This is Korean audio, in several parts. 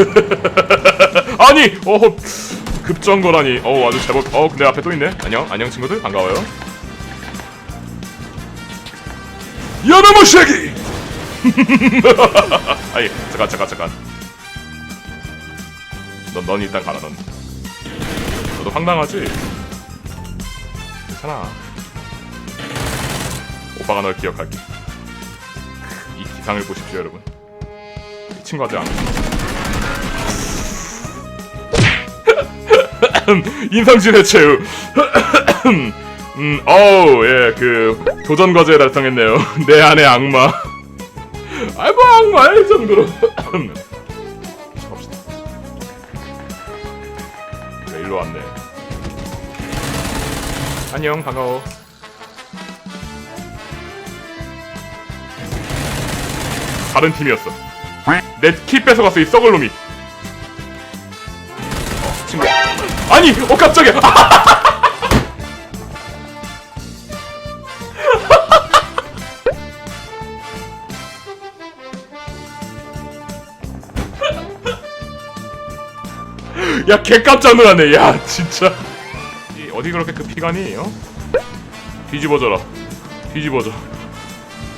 아니 어 급정거라니. 어 아주 제법. 어 근데 앞에 또 있네. 안녕 안녕 친구들. 반가워요. 야나모 쉐기! 아니 잠깐 잠깐 잠깐. 넌, 넌 일단 가라 넌. 너도 황당하지? 괜찮아. 오빠가 널 기억할게 이 기상을 보십시오 여러분. 이 친구한테 안 인상진 해체우 음, 어우, 예, 그, 도전 과제 달성했네요. 내 안의 악마. 아이, 뭐, 악마일 정도로. 갑시다. 그래, 일로 왔네. 안녕, 반가워. 다른 팀이었어. 내 키 뺏어갔어, 이 썩을 놈이. 아니! 어, 깜짝이야! 야, 개 깜짝 놀랐네. 야, 진짜. 이 어디 그렇게 급히가니? 어? 뒤집어져라. 뒤집어져.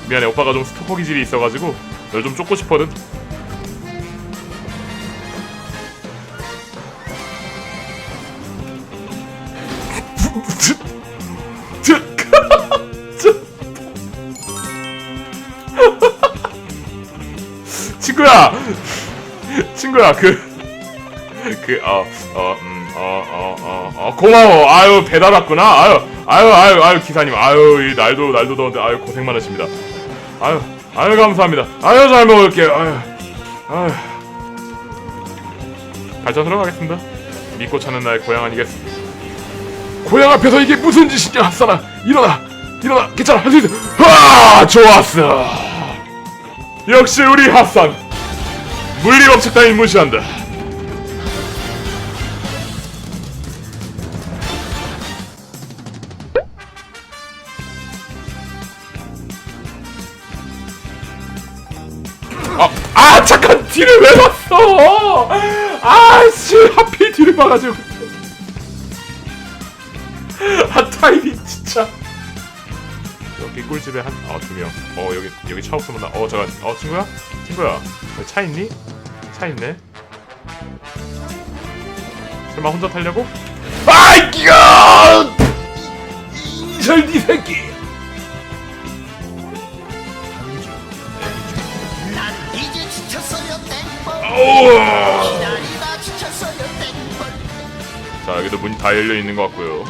미안해, 오빠가 좀 스토커 기질이 있어가지고 널 좀 쫓고 싶거든. 친구야, 그. 그, 어, 어, 음, 어, 어, 어, 어, 고마워. 아유, 배달 왔구나. 아유, 아유, 아유, 아유, 기사님. 아유, 이 날도, 날도 더운데, 아유, 고생 많으십니다. 아유, 아유, 감사합니다. 아유, 잘 먹을게요. 아유, 아유. 발전하러 가겠습니다. 믿고 찾는 나의 고향 아니겠습니까? 고향 앞에서 이게 무슨 짓이냐, 핫사나. 일어나, 일어나, 괜찮아, 할 수 있어. 아, 좋았어. 역시 우리 핫산. 물리법칙 따위 무시한다. 아, 아 잠깐 뒤를 왜 봤어? 아씨 하필 뒤를 봐가지고 아 타이밍 진짜 여기 꿀집에 한 아 두 명 어 여기 여기 차 없으면 나 어 잠깐 어 친구야 친구야 차 있니? 차 있네 설마 혼자 타려고? 아이 끼가 이절니 새끼 난 이제 지쳤어요 땡벌 우와. 기다리다 지쳤어요 땡벌 자 여기도 문이 다 열려 있는 것 같고요.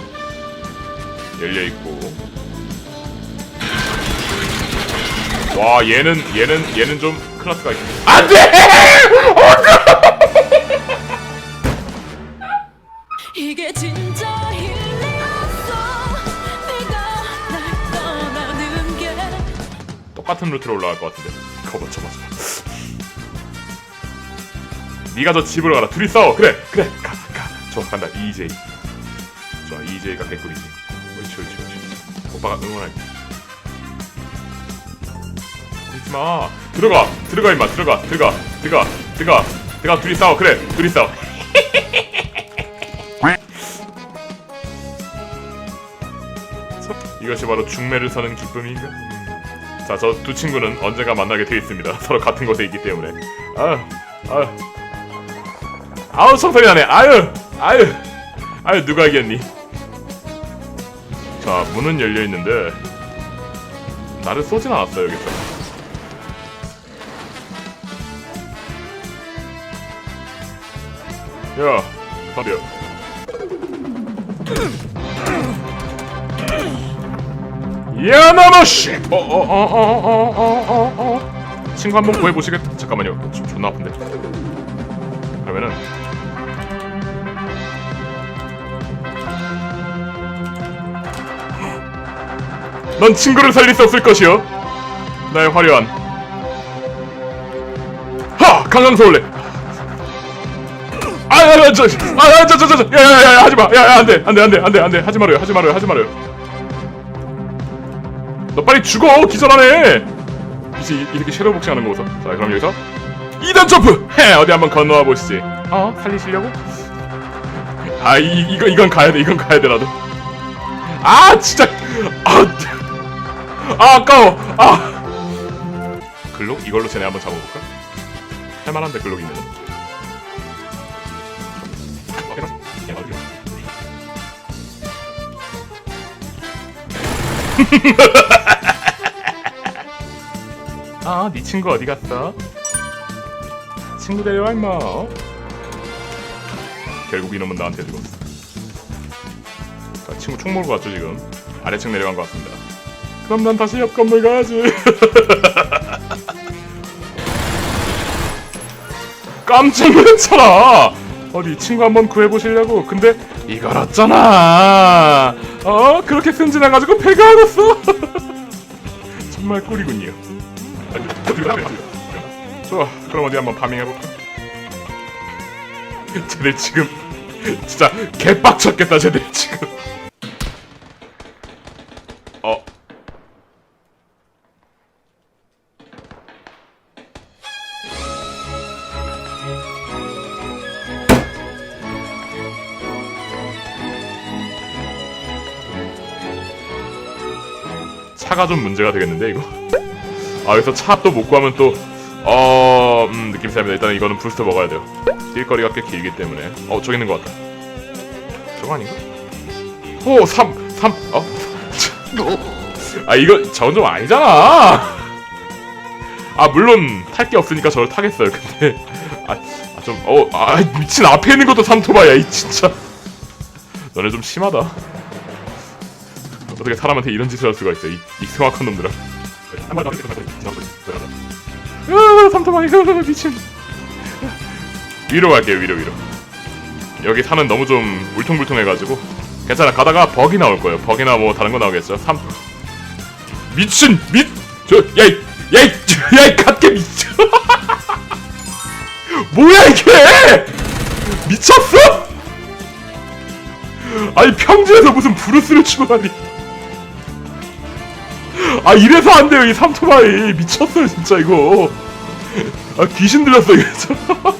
열려 있고. 와 얘는 얘는 얘는 좀 클래스가 있. 안돼! 이게 진짜 힘들었어 네가 날 떠나는 게 똑같은 루트로 올라갈 것 같은데. 그거 맞춰 맞춰. 네가 저 집으로 가라. 둘이 싸워. 그래 그래 가 가. 좋아 간다. EJ. 좋아 EJ가 개꿀이지. 옳지 옳지. 옳지. 오빠가 응원할게. 마. 들어가 들어가 임마 들어가 들어가 들어가 들어가 들어가 둘이 싸워. 그래 둘이 싸워. 이것이 바로 중매를 서는 기쁨인가? 자, 저 두 친구는 언젠가 만나게 돼 있습니다. 서로 같은 곳에 있기 때문에. 아유, 아유, 아우 속상이 나네. 아유, 아유, 아유 누가 이겼니? 자, 문은 열려 있는데 나를 쏘진 않았어요 여기서. 야, 파비야. 야나마씨! 어, 어, 어, 어, 어, 어, 어, 어. 친구 한번 구해보시겠... 잠깐만요. 좀 존나 아픈데. 그러면은... 넌 친구를 살릴 수 없을 것이요. 나의 화려한... 하! 강강 서울래! 아, 아, 저, 아, 아, 저, 저, 저, 저, 야, 야, 야, 야, 하지 마, 야, 야, 안 돼, 안 돼, 안 돼, 안 돼, 안 돼, 하지 말아요, 하지 말아요, 하지 말아요. 너 빨리 죽어 기절하네 이제 이- 이렇게 섀도우 복싱하는 거 보소 자 그럼 여기서 2단 점프! 헤 어디 한번 건너와 보시지. 어? 살리시려고? 아 이, 이거 이건 가야 돼 이건 가야 돼 나도. 아 진짜. 아, 아 아까워. 아. 글록? 이걸로 쟤네 한번 잡아볼까? 할만한데 글록이면 아, 네 친구 어디 갔어? 친구 데려와 임마. 어? 결국 이놈은 나한테 죽었어. 자, 친구 총 몰고 갔죠 지금. 아래층 내려간 것 같습니다. 그럼 난 다시 옆 건물 가야지. 깜짝 놀랐잖아. 어디 친구 한번 구해보시려고. 근데 이걸 어쩌나. 어 그렇게 승진해가지고 배가 얼었어. 정말 꿀이군요. 좋아, 그럼 어디 한번 파밍해볼까? 쟤들 지금 진짜 개빡쳤겠다, 쟤들 지금. 어. 차가 좀 문제가 되겠는데 이거? 아 여기서 차 또 못 구하면 또 어... 음 느낌 삽니다 일단 이거는 부스터 먹어야 돼요 뛸 거리가 꽤 길기 때문에 어 저기 있는 것 같다 저거 아닌가? 오 3! 3! 어? 아 이거 저건 좀 아니잖아 아 물론 탈 게 없으니까 저를 타겠어요 근데 아좀어아 미친 앞에 있는 것도 삼토바야 이 진짜 너네 좀 심하다 어떻게 사람한테 이런 짓을 할 수가 있어? 이, 이 흉악한 놈들아. 으으 미친. 위로 갈게요 위로 위로. 여기 산은 너무 좀 울퉁불퉁해가지고. 괜찮아 가다가 버기 나올 거예요. 버기나 뭐 다른 거 나오겠죠? 삼 미친 밑저 야이 야이 야이 갓게 미쳐 뭐야 이게? 미쳤어? 아니 평지에서 무슨 브루스를 다니 아 이래서 안 돼요. 이 삼토바이. 미쳤어요 진짜 이거. 아 귀신 들렸어 이거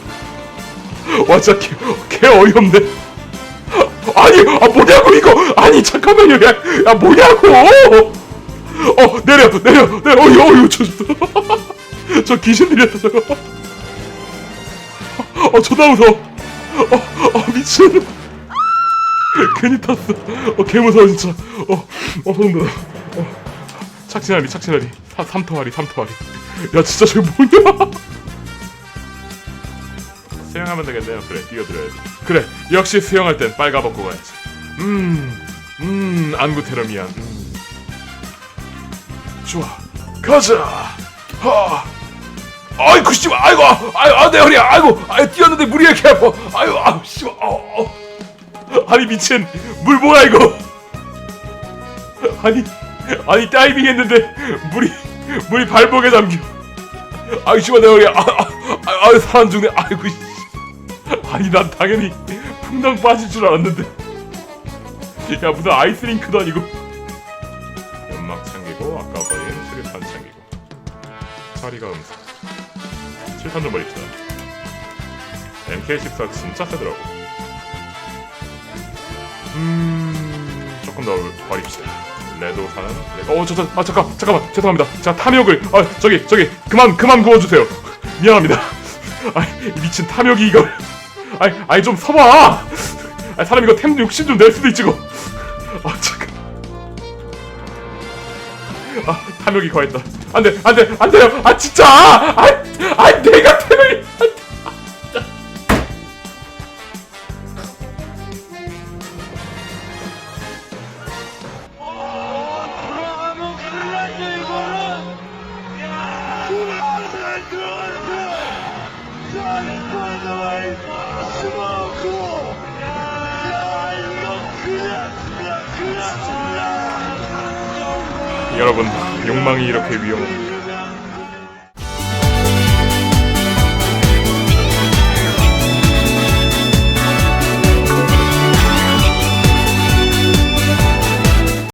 와 진짜 개, 개 어이없네. 아니 아 뭐냐고 이거. 아니 잠깐만요. 야, 야 뭐냐고. 어 내려 내려 내려. 어이 어이 저, 저 귀신 들렸어 저거. 어 존나 무서워 어, 어 미친. 괜히 탔어. 어 개무서워 진짜. 어어 어. 착신하리 착신하리. 사, 삼토하리 삼토하리. 야 진짜 저게 뭐냐? 수영하면 되겠네요. 그래 뛰어들어야지. 그래 역시 수영할 땐 빨가벗고 가야지. 음음 안구테러미안. 음. 좋아. 가자! 하! 아이고 씨발 아이고 아이고 아, 내 허리야. 아이고 아이 뛰었는데 물이 이렇게 아파. 아이고 아우 씨발 어, 어. 아니 미친. 물 뭐야 이거? 아니 아니 다이빙 했는데 물이 물이 발목에 잠겨. 아이 씨발 내 허리야 아, 아, 아, 아 사람 죽네. 아이고 씨. 아니 난 당연히 풍덩 빠질 줄 알았는데. 야 무슨 아이스링크도 아니고. 연막 챙기고 아까 버린 수류탄 챙기고. 처리가 음식 실탄 좀 버립시다. MK14 진짜 세더라고. 음 조금 더 버립시다 레도사는 레- 어, 저, 저, 아, 잠깐, 잠깐만, 죄송합니다. 제가 탐욕을, 아, 저기, 저기, 그만, 그만 구워주세요. 미안합니다. 아, 미친 탐욕이 이걸, 아이, 아이 좀 서봐. 아, 사람 이거 템 욕심 좀 낼 수도 있지, 고 아, 잠깐. 아, 탐욕이 거했다. 안 돼, 안 돼, 안 돼요. 아, 진짜. 아, 아, 내가 템을. 들 여러분, 욕망이 이렇게 위험합니다.